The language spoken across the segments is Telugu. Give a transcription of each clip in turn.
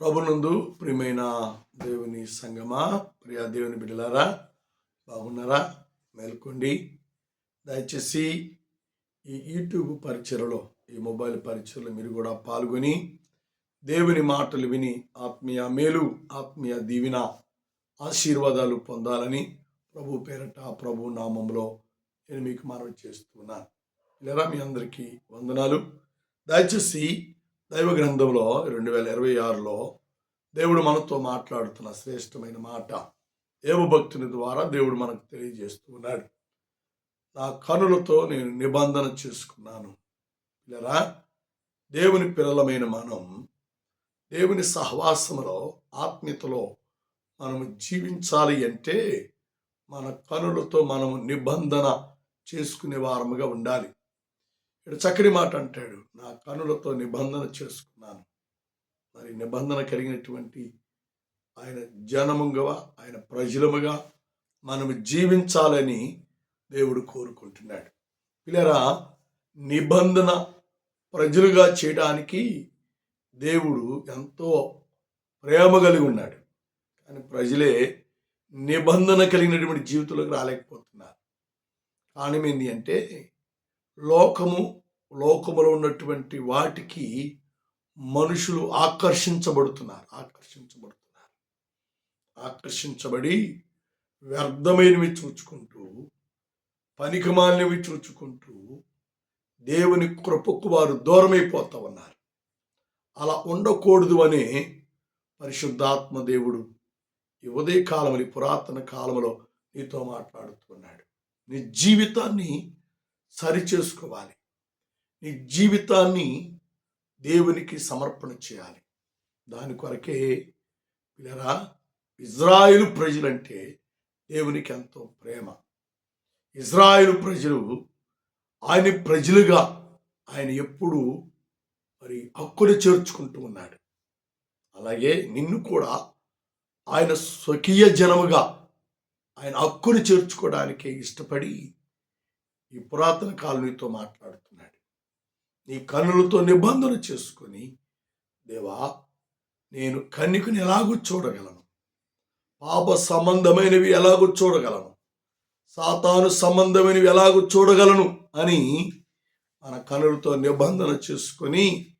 ప్రభునందు ప్రియమైన దేవుని సంగమా ప్రియ దేవుని బిడ్డలారా బాగున్నారా? మేల్కొండి. దయచేసి ఈ యూట్యూబ్ పరిచయలో ఈ మొబైల్ పరిచయలో మీరు కూడా పాల్గొని దేవుని మాటలు విని ఆత్మీయ మేలు ఆత్మీయ దీవెన ఆశీర్వాదాలు పొందాలని ప్రభు పేరట ప్రభు నామంలో నేను మీకు మనవి చేస్తున్నాను. ఇలా మీ అందరికీ వందనాలు. దయచేసి దైవ గ్రంథంలో రెండు వేల ఇరవై ఆరులో దేవుడు మనతో మాట్లాడుతున్న శ్రేష్టమైన మాట దేవభక్తుని ద్వారా దేవుడు మనకు తెలియజేస్తూ ఉన్నాడు. నా కనులతో నేను నిబంధన చేసుకున్నాను. పిల్లరా దేవుని పిల్లలమైన మనం దేవుని సహవాసంలో ఆత్మీయతలో మనము జీవించాలి అంటే మన కనులతో మనము నిబంధన చేసుకునే వారముగా ఉండాలి. ఇక్కడ చక్కటి మాట అంటాడు నా కనులతో నిబంధన చేసుకున్నాను. మరి నిబంధన కలిగినటువంటి ఆయన జనముగా ఆయన ప్రజలముగా మనం జీవించాలని దేవుడు కోరుకుంటున్నాడు. పిల్లరా నిబంధన ప్రజలుగా చేయడానికి దేవుడు ఎంతో ప్రేమ కలిగి ఉన్నాడు. కానీ ప్రజలే నిబంధన కలిగినటువంటి జీవితంలోకి రాలేకపోతున్నారు. కారణం ఏంటి అంటే లోకము లోకములో ఉన్నటువంటి వాటికి మనుషులు ఆకర్షించబడుతున్నారు ఆకర్షించబడుతున్నారు. ఆకర్షించబడి వ్యర్థమైనవి చూచుకుంటూ పనికిమాలినవి చూచుకుంటూ దేవుని కృపకు వారు దూరమైపోతా ఉన్నారు. అలా ఉండకూడదు అనే పరిశుద్ధాత్మ దేవుడు ఈ ఉదయ కాలములు పురాతన కాలంలో నీతో మాట్లాడుతున్నాడు నీ జీవితాన్ని సరి చేసుకోవాలి నీ జీవితాన్ని దేవునికి సమర్పణ చేయాలి. దాని కొరకే పిల్లరా ఇజ్రాయిల్ ప్రజలంటే దేవునికి ఎంతో ప్రేమ. ఇజ్రాయిల్ ప్రజలు ఆయన ప్రజలుగా ఆయన ఎప్పుడు మరి హక్కులు చేర్చుకుంటూ ఉన్నాడు. అలాగే నిన్ను కూడా ఆయన స్వకీయ జనముగా ఆయన హక్కును చేర్చుకోవడానికి ఇష్టపడి ఈ పురాతన కాలనీతో మాట్లాడుతున్నాడు. నీ కన్నులతో నిబంధన చేసుకొని దేవా నేను కన్నికను ఎలాగూ చూడగలను? పాప సంబంధమైనవి ఎలాగూ చూడగలను? సాతాను సంబంధమైనవి ఎలాగూ చూడగలను? అని మన కనులతో నిబంధన చేసుకొని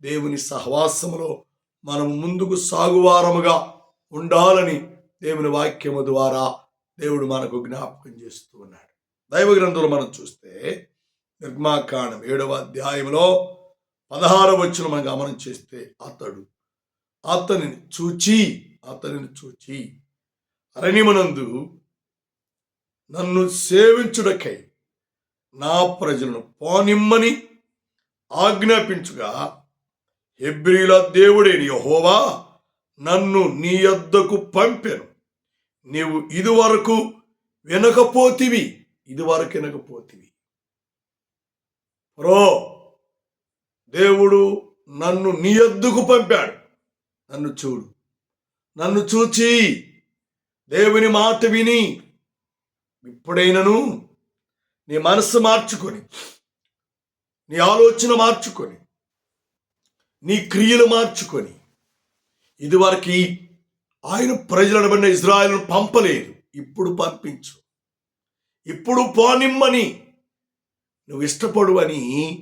దేవుని సహవాసములో మనం ముందుకు సాగువారముగా ఉండాలని దేవుని వాక్యము ద్వారా దేవుడు మనకు జ్ఞాపకం చేస్తూ ఉన్నాడు. దైవ గ్రంథంలో మనం చూస్తే నిర్మాకాండం ఏడవ అధ్యాయంలో పదహార వచ్చిన మనం గమనం చేస్తే అతడు అతనిని చూచి అతనిని చూచి అరణ్యమనందు నన్ను సేవించుడకై నా ప్రజలను పోనిమ్మని ఆజ్ఞాపించుగా హెబ్రిల దేవుడేని యహోవా నన్ను నీ యొద్దకు పంపెను. నీవు ఇదివరకు వినకపోతివి. ఇదివరకు వినకపోతివి రో దేవుడు నన్ను నీ ఎద్దుకు పంపాడు. నన్ను చూడు. నన్ను చూచి దేవుని మాట విని ఇప్పుడైనను నీ మనస్సు మార్చుకొని నీ ఆలోచన మార్చుకొని నీ క్రియలు మార్చుకొని ఇదివరకు ఆయన ప్రజలను బడిన ఇజ్రాయల్ను పంపలేదు. ఇప్పుడు పంపించు. ఇప్పుడు పోనిమ్మని. నువ్వు ఇష్టపడు అని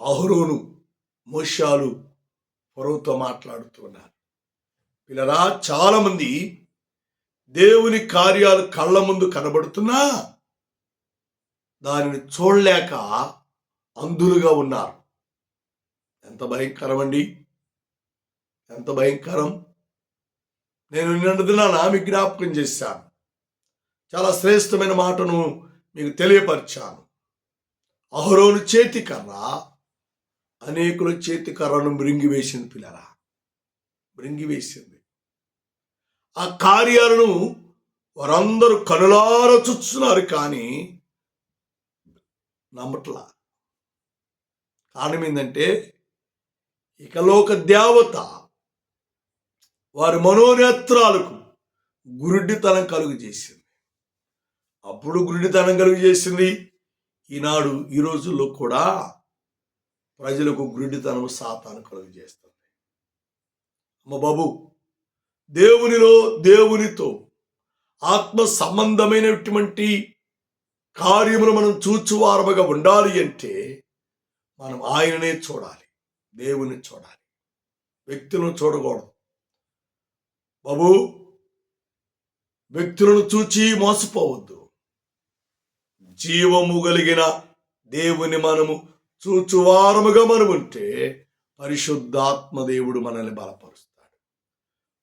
అహరోను మోషాలు పొరవుతో మాట్లాడుతున్నారు. పిల్లరా చాలామంది దేవుని కార్యాలు కళ్ళ ముందు కనబడుతున్నా దానిని చూడలేక అంధులుగా ఉన్నారు. ఎంత భయంకరం అండి. ఎంత భయంకరం. నేను నిన్న నా మీకు జ్ఞాపకం చేశాను. చాలా శ్రేష్టమైన మాటను మీకు తెలియపరిచాను. అహరోను చేతి కర్ర అనేకుల చేతి కర్రను మృంగివేసింది పిల్లరా. మృంగివేసింది. ఆ కార్యాలను వారందరూ కనులార చూస్తున్నారు కానీ నమ్మట్లా. కారణం ఏంటంటే ఇకలోక దేవత వారి మనోనేత్రాలకు గురుడితనం కలుగు చేసింది అప్పుడు గురుడితనం కలుగు చేసింది. ఈనాడు ఈ రోజుల్లో కూడా ప్రజలకు గురుడితనం సాతాను కలుగు చేస్తుంది. అమ్మ బాబు దేవునిలో దేవునితో ఆత్మ సంబంధమైనటువంటి కార్యములు మనం చూచువారముగా ఉండాలి అంటే మనం ఆయననే చూడాలి దేవుని చూడాలి వ్యక్తులను చూడకూడదు. బాబు వ్యక్తులను చూచి మోసపోవద్దు. జీవము కలిగిన దేవుని మనము చూచువారముగా మనముంటే ఉంటే పరిశుద్ధాత్మ దేవుడు మనల్ని బలపరుస్తాడు.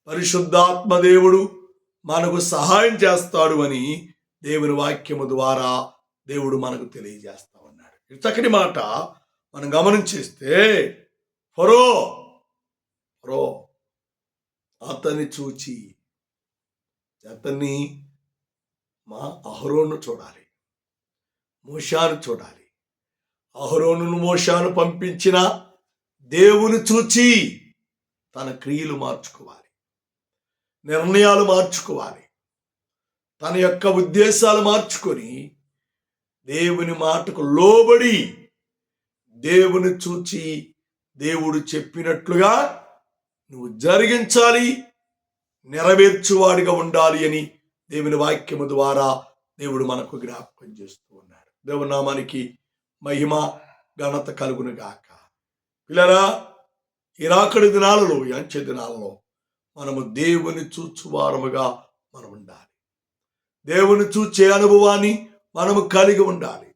పరిశుద్ధాత్మ దేవుడు మనకు సహాయం చేస్తాడు అని దేవుని వాక్యము ద్వారా దేవుడు మనకు తెలియజేస్తా ఉన్నాడు ఈ చక్కటి మాట మనం గమనించేస్తే ఫరో ఫరో అతన్ని చూచి అతన్ని మా అహరోను చూడాలి. మోషాను చూడాలి. అహరోను మోషాను పంపించిన దేవుని చూచి తన క్రియలు మార్చుకోవాలి. నిర్ణయాలు మార్చుకోవాలి. తన యొక్క ఉద్దేశాలు మార్చుకొని దేవుని మాటకు లోబడి దేవుని చూచి దేవుడు చెప్పినట్లుగా నువ్వు జరిగించాలి నెరవేర్చువాడిగా ఉండాలి అని దేవుని వాక్యము ద్వారా దేవుడు మనకు జ్ఞాపకం చేస్తూ ఉన్నాడు నామానికి మహిమ ఘనత కలుగును గాక పిల్లరా ఇరాకడి దినాలలో ఈ అంచె దినాలలో మనము దేవుని చూచువారముగా మనం ఉండాలి. దేవుని చూచే అనుభవాన్ని మనము కలిగి ఉండాలి.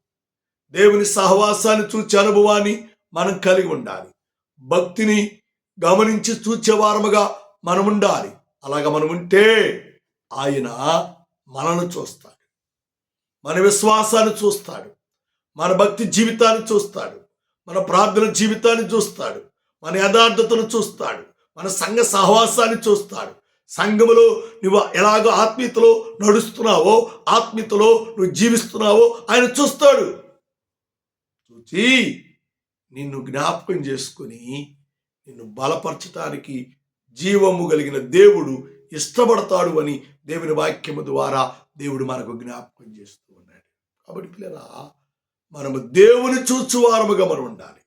దేవుని సహవాసాన్ని చూచే అనుభవాన్ని మనం కలిగి ఉండాలి. భక్తిని గమనించి చూచేవారముగా మనం ఉండాలి. అలాగ మనం ఉంటే ఆయన మనను చూస్తాడు. మన విశ్వాసాన్ని చూస్తాడు. మన భక్తి జీవితాన్ని చూస్తాడు. మన ప్రార్థన జీవితాన్ని చూస్తాడు. మన యథార్థతను చూస్తాడు. మన సంఘ సహవాసాన్ని చూస్తాడు. సంఘములో నువ్వు ఎలాగో ఆత్మీయతలో నడుస్తున్నావో ఆత్మీయతలో నువ్వు జీవిస్తున్నావో ఆయన చూస్తాడు. చూచి నిన్ను జ్ఞాపకం చేసుకుని నిన్ను బలపరచటానికి జీవము కలిగిన దేవుడు ఇష్టపడతాడు అని దేవుని వాక్యము ద్వారా దేవుడు మనకు జ్ఞాపకం చేస్తాడు. కాబట్టి పిల్లరా మనము దేవుని చూచువారముగా మనం ఉండాలి.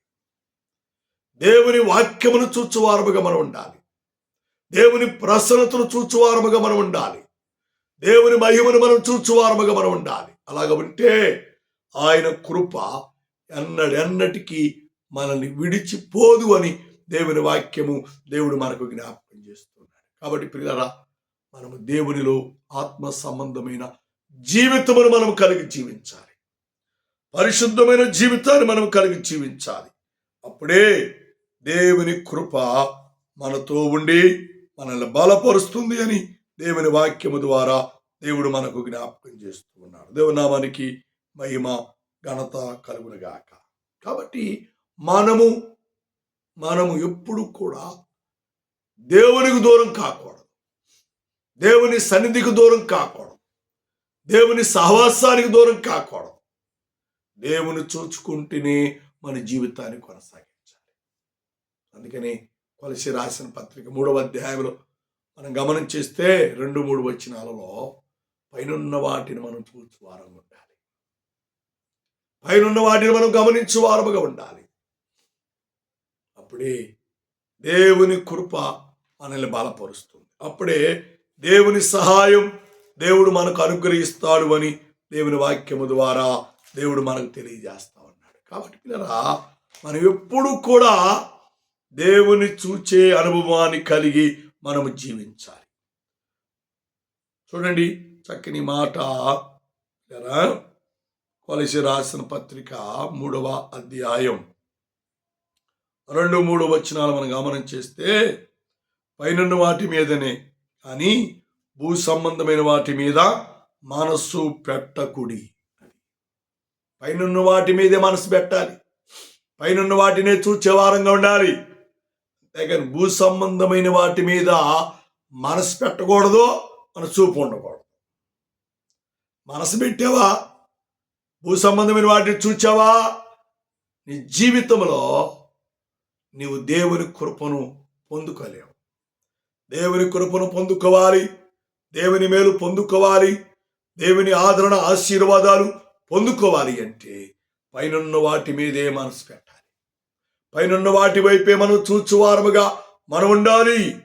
దేవుని వాక్యమును చూచువారముగా మనం ఉండాలి. దేవుని ప్రసన్నతను చూచువారముగా మనం ఉండాలి. దేవుని మహిమను మనం చూచువారముగా మనం ఉండాలి. అలాగ ఉంటే ఆయన కృప ఎన్నడెన్నటికీ మనల్ని విడిచిపోదు అని దేవుని వాక్యము దేవుడు మనకు జ్ఞాపకం చేస్తున్నాడు. కాబట్టి పిల్లరా మనము దేవునిలో ఆత్మ సంబంధమైన జీవితమును మనం కలిగి జీవించాలి. పరిశుద్ధమైన జీవితాన్ని మనం కలిగి జీవించాలి. అప్పుడే దేవుని కృప మనతో ఉండి మనల్ని బలపరుస్తుంది అని దేవుని వాక్యము ద్వారా దేవుడు మనకు జ్ఞాపకం చేస్తూ ఉన్నాడు. దేవునామానికి మహిమ ఘనత కలుగునుగాక కాబట్టి మనము మనము ఎప్పుడు కూడా దేవునికి దూరం కాకూడదు. దేవుని సన్నిధికి దూరం కాకూడదు. దేవుని సహవాసానికి దూరం కాకూడదు. దేవుని చూచుకుంటేనే మన జీవితాన్ని కొనసాగించాలి. అందుకని కొలసి రాసిన పత్రిక మూడవ అధ్యాయంలో మనం గమనం చేస్తే రెండు మూడు వచనాలలో పైనున్న వాటిని మనం చూచు వారంగా ఉండాలి. పైనున్న వాటిని మనం గమనించు వారముగా ఉండాలి. అప్పుడే దేవుని కృప మనల్ని బలపరుస్తుంది. అప్పుడే దేవుని సహాయం దేవుడు మనకు అనుగ్రహిస్తాడు అని దేవుని వాక్యము ద్వారా దేవుడు మనకు తెలియజేస్తా ఉన్నాడు. కాబట్టి పిల్లరా మనం ఎప్పుడు కూడా దేవుని చూచే అనుభవాన్ని కలిగి మనము జీవించాలి. చూడండి చక్కని మాట. కొలసి రాసిన పత్రిక మూడవ అధ్యాయం. రెండు మూడు వచనాలు మనం గమనం చేస్తే పైనున్న వాటి మీదనే. కానీ భూ సంబంధమైన వాటి మీద మనస్సు పెట్టకుడి. పైనున్న వాటి మీదే మనసు పెట్టాలి. పైనున్న వాటినే చూచేవారంగా ఉండాలి. అంతేకాని భూ సంబంధమైన వాటి మీద మనసు పెట్టకూడదు మన చూపు ఉండకూడదు మనసు పెట్టావా? భూ సంబంధమైన వాటిని చూచావా? నీ జీవితంలో నీవు దేవుని కృపను పొందుకోలేవు. దేవుని కృపను పొందుకోవాలి. దేవుని మేలు పొందుకోవాలి. దేవుని ఆదరణ ఆశీర్వాదాలు పొందుకోవాలి అంటే పైనున్న వాటి మీదే మనసు పెట్టాలి. పైనున్న వాటి వైపే మనం చూచువారముగా మనం ఉండాలి.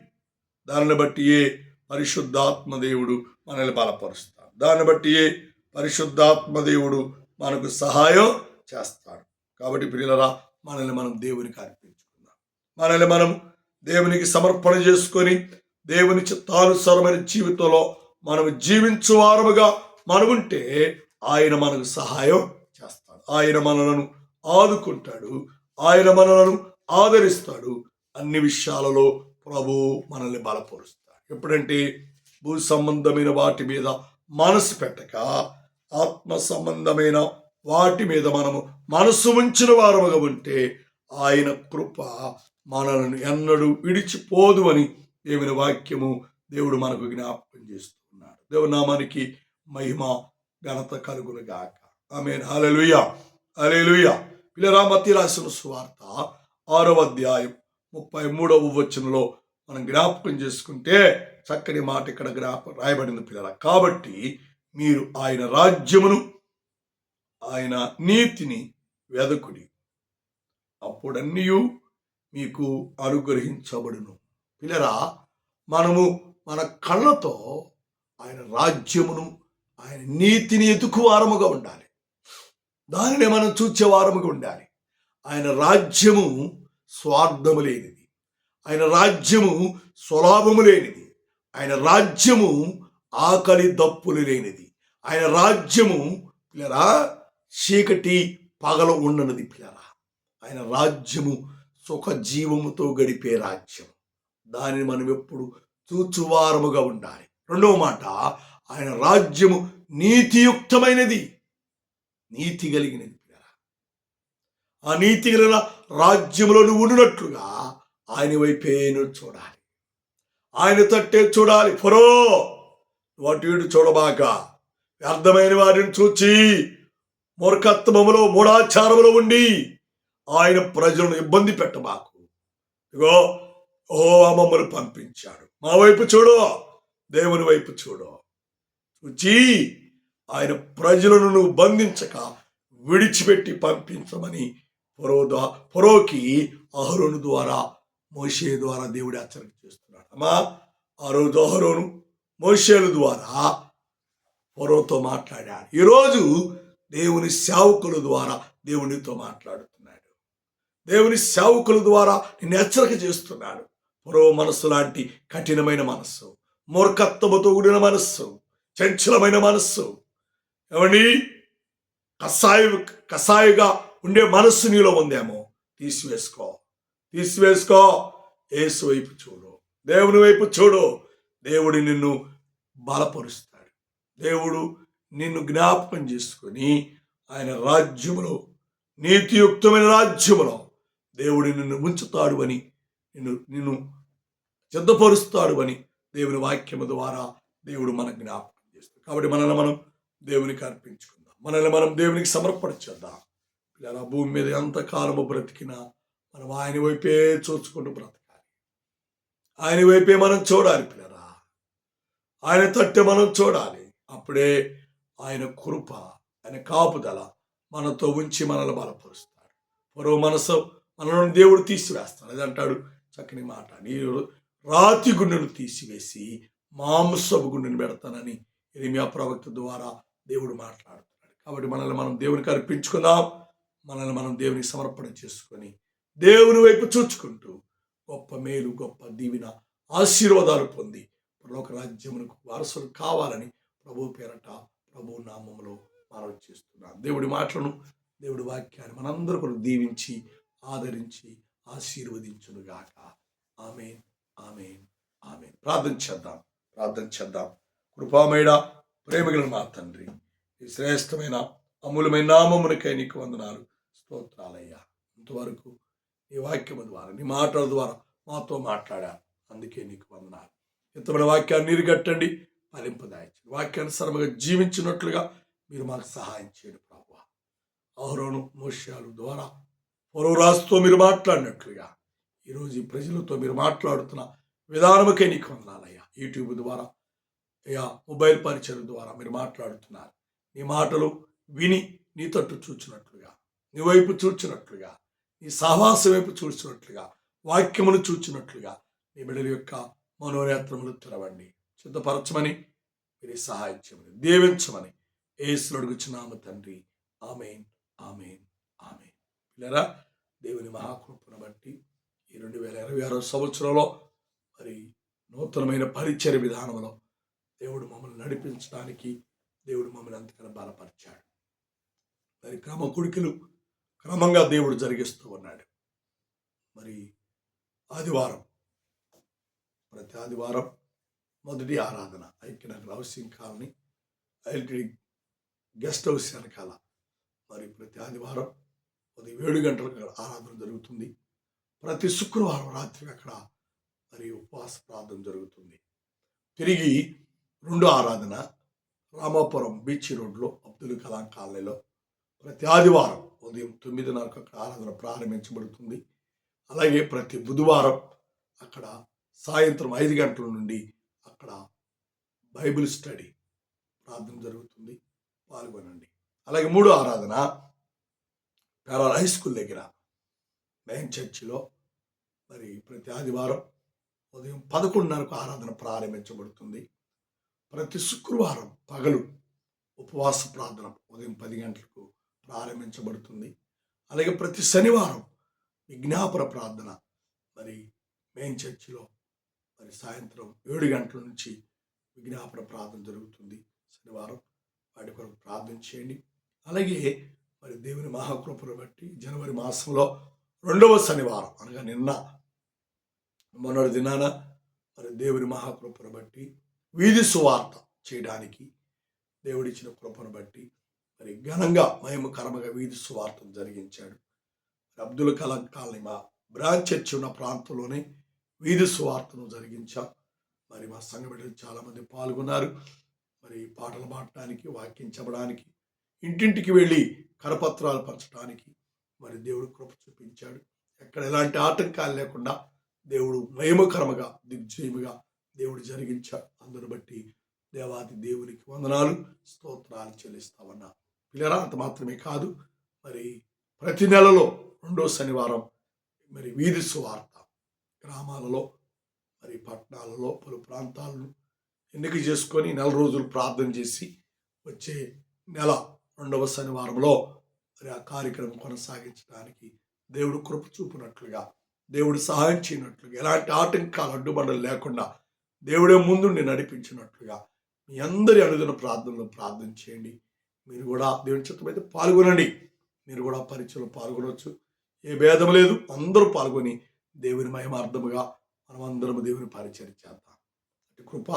దానిని బట్టియే పరిశుద్ధాత్మ దేవుడు మనల్ని బలపరుస్తాడు. దాన్ని బట్టియే పరిశుద్ధాత్మ దేవుడు మనకు సహాయం చేస్తాడు. కాబట్టి ప్రియులరా మనల్ని మనం దేవునికి అర్పించుకుందాం. మనల్ని మనం దేవునికి సమర్పణ చేసుకొని దేవుని చిత్తానుసారమైన జీవితంలో మనం జీవించువారముగా మనముంటే ఆయన మనకు సహాయం చేస్తాడు. ఆయన మనలను ఆదుకుంటాడు. ఆయన మనలను ఆదరిస్తాడు. అన్ని విషయాలలో ప్రభు మనల్ని బలపరుస్తాడు. ఎప్పుడంటే భూ సంబంధమైన వాటి మీద మనసు పెట్టక ఆత్మ సంబంధమైన వాటి మీద మనము మనసు ఉంచిన వారముగా ఉంటే ఆయన కృప మనలను ఎన్నడూ విడిచిపోదు అని దేవుని వాక్యము దేవుడు మనకు జ్ఞాపకం చేస్తున్నాడు. దేవుని నామానికి మహిమ ఘనత కలుగును గాక ఆమె హలలుయ పిల్లరా పిల్లరామతి రాసిన సువార్త ఆరవ అధ్యాయం ముప్పై మూడవ వచనంలో మనం జ్ఞాపకం చేసుకుంటే చక్కని మాట ఇక్కడ జ్ఞాపకం రాయబడింది పిల్లల కాబట్టి మీరు ఆయన రాజ్యమును ఆయన నీతిని వెదకుడి. అప్పుడన్నీ మీకు అనుగ్రహించబడును. పిల్లరా మనము మన కళ్ళతో ఆయన రాజ్యమును ఆయన నీతిని ఎతుకువారముగా ఉండాలి. దానిని మనం చూచేవారముగా ఉండాలి. ఆయన రాజ్యము స్వార్థము లేనిది. ఆయన రాజ్యము స్వలాభము లేనిది. ఆయన రాజ్యము ఆకలి దప్పులు లేనిది. ఆయన రాజ్యము పిల్లరా చీకటి పగల ఉండనది పిల్లరా. ఆయన రాజ్యము సుఖ జీవముతో గడిపే రాజ్యం దానిని మనం ఎప్పుడు చూచువారముగా ఉండాలి. రెండవ మాట ఆయన రాజ్యము నీతియుక్తమైనది. నీతి కలిగినది ఆ నీతి కలిగిన రాజ్యములో నువ్వు ఉండినట్లుగా ఆయన వైపే నువ్వు చూడాలి. ఆయన తట్టే చూడాలి. ఫరో వాటి వీడు చూడబాక. వ్యర్థమైన వాటిని చూచి మూర్ఖత్వములో మూఢాచారములో ఉండి ఆయన ప్రజలను ఇబ్బంది పెట్టబాకు. ఇగో ఓ మమ్మల్ని పంపించాడు. మా వైపు చూడు దేవుని వైపు చూడు. చూచి ఆయన ప్రజలను నువ్వు బంధించక విడిచిపెట్టి పంపించమని పొరో ద్వారా పొరోకి అహరోను ద్వారా మోషే ద్వారా దేవుడు హెచ్చరిక చేస్తున్నాడు. అమ్మా ఆ రోజు అహరోను మోషేల ద్వారా పొరోతో మాట్లాడాడు. ఈరోజు దేవుని సేవకుల ద్వారా దేవునితో మాట్లాడుతున్నాడు. దేవుని సేవకుల ద్వారా నిన్ను హెచ్చరిక చేస్తున్నాడు. పురో మనస్సు లాంటి కఠినమైన మనస్సు మూర్ఖత్వముతో కూడిన మనస్సు చంచలమైన మనస్సు. ఏమండి కషాయ కషాయగా ఉండే మనస్సు నీలో ఉందేమో? తీసివేసుకో. తీసివేసుకో. ఏసు వైపు చూడు. దేవుని వైపు చూడు. దేవుడు నిన్ను బలపరుస్తాడు. దేవుడు నిన్ను జ్ఞాపకం చేసుకొని ఆయన రాజ్యములో నీతియుక్తమైన రాజ్యములో దేవుడు నిన్ను ఉంచుతాడు అని నిన్ను నిన్ను సిద్ధపరుస్తాడు అని దేవుని వాక్యము ద్వారా దేవుడు మనకు జ్ఞాపకం చేస్తాడు. కాబట్టి మనల్ని మనం దేవునికి అర్పించుకుందాం. మనల్ని మనం దేవునికి సమర్పణించేద్దాం. ఇలా భూమి మీద ఎంతకాలము బ్రతికినా మనం ఆయన వైపే చూసుకుంటూ బ్రతకాలి. ఆయన వైపే మనం చూడాలి పిల్లరా. ఆయన తట్టే మనం చూడాలి. అప్పుడే ఆయన కృప ఆయన కాపుదల మనతో ఉంచి మనల్ని బలపరుస్తాడు. మరో మనసు మనల్ని దేవుడు తీసివేస్తాడు. అది అంటాడు చక్కని మాట. నీరు రాతి గుండెను తీసివేసి మాంసపు గుండెను పెడతానని ఇరిమియా ప్రవక్త ద్వారా దేవుడు మాట్లాడుతున్నాడు. కాబట్టి మనల్ని మనం దేవునికి అర్పించుకుందాం. మనల్ని మనం దేవునికి సమర్పణ చేసుకొని దేవుని వైపు చూచుకుంటూ గొప్ప మేలు గొప్ప దీవిన ఆశీర్వాదాలు పొంది పరలోక రాజ్యమునకు వారసులు కావాలని ప్రభు పేరట ప్రభు నామంలో మనం చేస్తున్నాం దేవుడి మాటలను దేవుడి వాక్యాన్ని మనందరూ కూడా దీవించి ఆదరించి ఆశీర్వదించునుగాక. ఆమె ఆమె ఆమె ప్రార్థన చేద్దాం ప్రార్థన చేద్దాం. కృపామేడ ప్రేమగల మా తండ్రి ఈ శ్రేష్టమైన అమూలమైన నామమునికై నీకు వందనాలు. స్తోత్రాలయ్యా. ఇంతవరకు నీ వాక్యము ద్వారా నీ మాటల ద్వారా మాతో మాట్లాడా అందుకే నీకు వందనాలు. ఇంతమైన వాక్యాన్ని నీరుగట్టండి ఫలింపదాయించండి వాక్యానుసరముగా జీవించినట్లుగా మీరు మాకు సహాయం చేయండి ప్రభు. అహరోను మోష్యాలు ద్వారా మరో రాజుతో మీరు మాట్లాడినట్లుగా ఈరోజు ఈ ప్రజలతో మీరు మాట్లాడుతున్న విధానముకే నీకు వందనాలయ్యా. యూట్యూబ్ ద్వారా అయ్యా మొబైల్ పరిచయం ద్వారా మీరు మాట్లాడుతున్నారు. నీ మాటలు విని నీ తట్టు చూచినట్లుగా నీ వైపు చూచినట్లుగా నీ సహవాస వైపు చూచినట్లుగా వాక్యమును చూచినట్లుగా నీ బిడ్డల యొక్క మనోనేత్రములు తెరవండి. సిద్ధపరచమని మీరు సహాయం చేయమని దీవించమని ఏసులు అడుగుచున్నాము తండ్రి. Amen amen amen. పిల్లరా దేవుని మహాకృపను బట్టి ఈ రెండు వేల ఇరవై ఆరో సంవత్సరంలో మరి నూతనమైన పరిచయ విధానంలో దేవుడు మమ్మల్ని నడిపించడానికి దేవుడు మమ్మల్ని అంతకన్నా బలపరిచాడు. మరి క్రమ కుడికలు క్రమంగా దేవుడు జరిగిస్తూ ఉన్నాడు. మరి ఆదివారం ప్రతి ఆదివారం మొదటి ఆరాధన Aikyanagar housing colony ILTD guest house వెనకాల. మరి ప్రతి ఆదివారం ఉదయం ఏడు గంటలకు అక్కడ ఆరాధన జరుగుతుంది. ప్రతి శుక్రవారం రాత్రి అక్కడ మరి ఉపవాస ప్రార్థన జరుగుతుంది. తిరిగి రెండో ఆరాధన రామాపురం బీచ్ రోడ్లో అబ్దుల్ కలాం కాలనీలో ప్రతి ఆదివారం ఉదయం తొమ్మిదిన్నరకు అక్కడ ఆరాధన ప్రారంభించబడుతుంది. అలాగే ప్రతి బుధవారం అక్కడ సాయంత్రం ఐదు గంటల నుండి అక్కడ బైబిల్ స్టడీ ప్రార్థన జరుగుతుంది. పాల్గొనండి. అలాగే మూడో ఆరాధన పేరాల హై స్కూల్ దగ్గర మెయిన్ చర్చిలో మరి ప్రతి ఆదివారం ఉదయం పదకొండున్నరకు ఆరాధన ప్రారంభించబడుతుంది. ప్రతి శుక్రవారం పగలు ఉపవాస ప్రార్థన ఉదయం పది గంటలకు ప్రారంభించబడుతుంది. అలాగే ప్రతి శనివారం విజ్ఞాపన ప్రార్థన మరి మెయిన్ చర్చిలో మరి సాయంత్రం ఏడు గంటల నుంచి విజ్ఞాపన ప్రార్థన జరుగుతుంది. శనివారం వాటి కొరకు ప్రార్థన చేయండి. అలాగే మరి దేవుని మహాకృపను బట్టి జనవరి మాసంలో రెండవ శనివారం అనగా నిన్న మొన్నటి దినాన మరి దేవుని మహాకృపను బట్టి వీధి సువార్త చేయడానికి దేవుడిచ్చిన కృపను బట్టి మరి ఘనంగా మహిమకరముగా వీధి సువార్తను జరిగించాడు. అబ్దుల్ కలాం కాలనీ మా బ్రాంచ్ చర్చి ఉన్న ప్రాంతంలోనే వీధి సువార్తను జరిగించాం. మరి మా సంఘ బిడ్డలు చాలామంది పాల్గొన్నారు. మరి పాటలు పాడటానికి వాక్యం చెప్పడానికి ఇంటింటికి వెళ్ళి కరపత్రాలు పంచడానికి మరి దేవుడు కృప చూపించాడు. ఎక్కడ ఎలాంటి ఆటంకాలు లేకుండా దేవుడు మహిమకరముగా దిగ్జయముగా దేవుడు జరిగించాడు. అందును బట్టి దేవాది దేవునికి వందనాలు స్తోత్రాలు చెల్లిస్తామన్నా. పిల్లరా అంత మాత్రమే కాదు మరి ప్రతి నెలలో రెండో శనివారం మరి వీధి సువార్త. గ్రామాలలో మరి పట్టణాలలో పలు ప్రాంతాలను ఎన్నిక చేసుకొని నెల రోజులు ప్రార్థన చేసి వచ్చే నెల రెండవ శనివారంలో మరి ఆ కార్యక్రమం కొనసాగించడానికి దేవుడు కృప చూపినట్లుగా దేవుడు సహాయం చేయనట్లుగా ఎలాంటి ఆటంకాలు అడ్డుబండలు లేకుండా దేవుడే ముందుండి నడిపించినట్లుగా మీ అందరి అనుదిన ప్రార్థనలో ప్రార్థన చేయండి. మీరు కూడా దేవుని చిత్తమైతే పాల్గొనండి. మీరు కూడా పరీక్షలో పాల్గొనవచ్చు ఏ భేదం లేదు. అందరూ పాల్గొని దేవుని మహిమార్థముగా మనమందరము దేవుని పరిచయం చేద్దాం. అటు కృప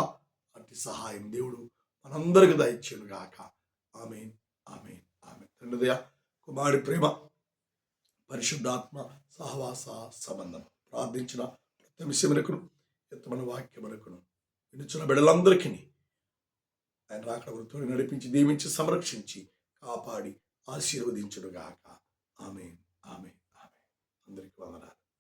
అటు సహాయం దేవుడు మనందరికి దయచేను గాక ఆమె ఆమె ఆమె తండ్రిదయ కుమారి ప్రేమ పరిశుద్ధాత్మ సహవాస సంబంధం. ప్రార్థించిన ప్రతి విషయమునకును ఎత్తమైన వాక్యమునకును వినుచున్న బిడ్డలందరికీ ఆయన రాకడ వృత్తుని నడిపించి దీవించి సంరక్షించి కాపాడి ఆశీర్వదించుడుగాక ఆమె ఆమె ఆమె అందరికీ వందనాలు.